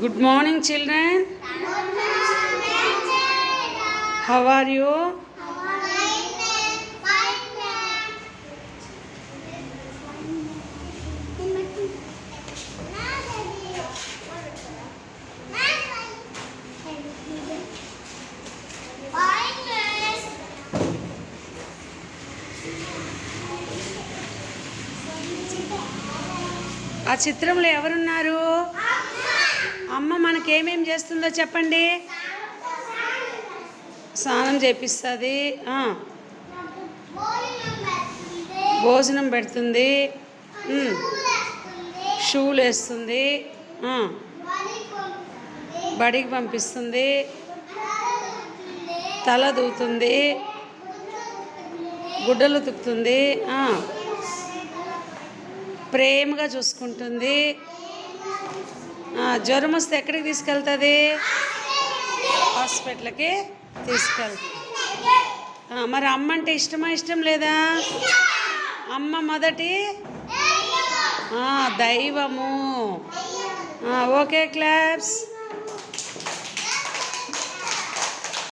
Good morning, children. How are you? ఆ చిత్రంలో ఎవరున్నారు మీకు ఏమేమి చేస్తుందో చెప్పండి. స్నానం చేపిస్తుంది. భోజనం పెడుతుంది. షూలు వేస్తుంది. బడికి పంపిస్తుంది. తల దూతుంది. గుడ్డలు తుక్కుతుంది. ప్రేమగా చూసుకుంటుంది. జ్వరం వస్తే ఎక్కడికి తీసుకెళ్తుంది? హాస్పిటల్కి తీసుకెళ్తుంది మరి అమ్మ అంటే ఇష్టమా ఇష్టం లేదా? అమ్మ మొదటి? దైవము. Okay claps.